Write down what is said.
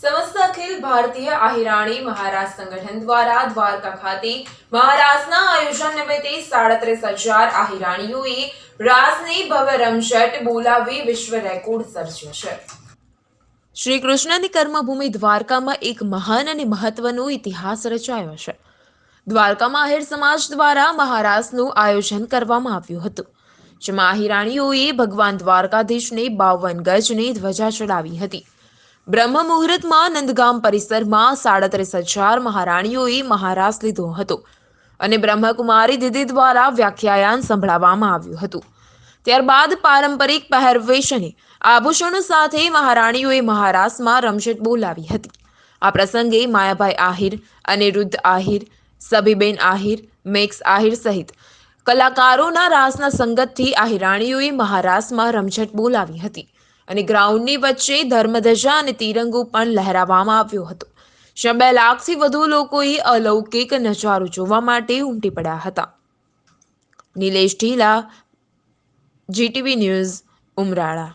સમસ્ત અખિલ ભારતીય આહિરાણી મહારાજ સંગઠન દ્વારા દ્વારકા ખાતે મહારાજના આયોજન નિમિત્તે સાડત્રીસ હજાર આહિરાણીઓએ રાસની ભવ્ય રમઝટ બોલાવી વિશ્વ રેકોર્ડ સર્જ્યો છે. શ્રી કૃષ્ણની કર્મભૂમિ દ્વારકામાં એક મહાન અને મહત્વનો ઇતિહાસ રચાયો છે. દ્વારકામાં આહિર સમાજ દ્વારા મહારાસનું આયોજન કરવામાં આવ્યું હતું, જેમાં આહિરાણીઓએ ભગવાન દ્વારકાધીશને બાવન ગજની ધ્વજા ચડાવી હતી. બ્રહ્મ મુહૂર્તમાં નંદગામ પરિસરમાં સાડત્રીસ હજાર મહારાણીઓએ મહારાસ લીધો હતો અને બ્રહ્મકુમારી દીદી દ્વારા વ્યાખ્યાયાન સંભળાવવામાં આવ્યું હતું. ત્યારબાદ પારંપરિક પહેરવેશની આભૂષણો સાથે મહારાણીઓએ મહારાસમાં રમઝટ બોલાવી હતી. આ પ્રસંગે માયાભાઈ આહિર અનિરુદ્ધ આહિર, સભીબેન આહિર, મેક્સ આહિર સહિત કલાકારોના રાસના સંગતથી આહિરાણીઓએ મહારાસમાં રમઝટ બોલાવી હતી. અને ગ્રાઉન્ડની વચ્ચે ધર્મધજા અને તિરંગો પણ લહેરાવવામાં આવ્યો હતો. જ્યાં બે લાખથી વધુ લોકોએ અલૌકિક નજારો જોવા માટે ઉમટી પડ્યા હતા. નિલેશ ઢીલા, જીટીવી ન્યૂઝ, ઉમરાળા.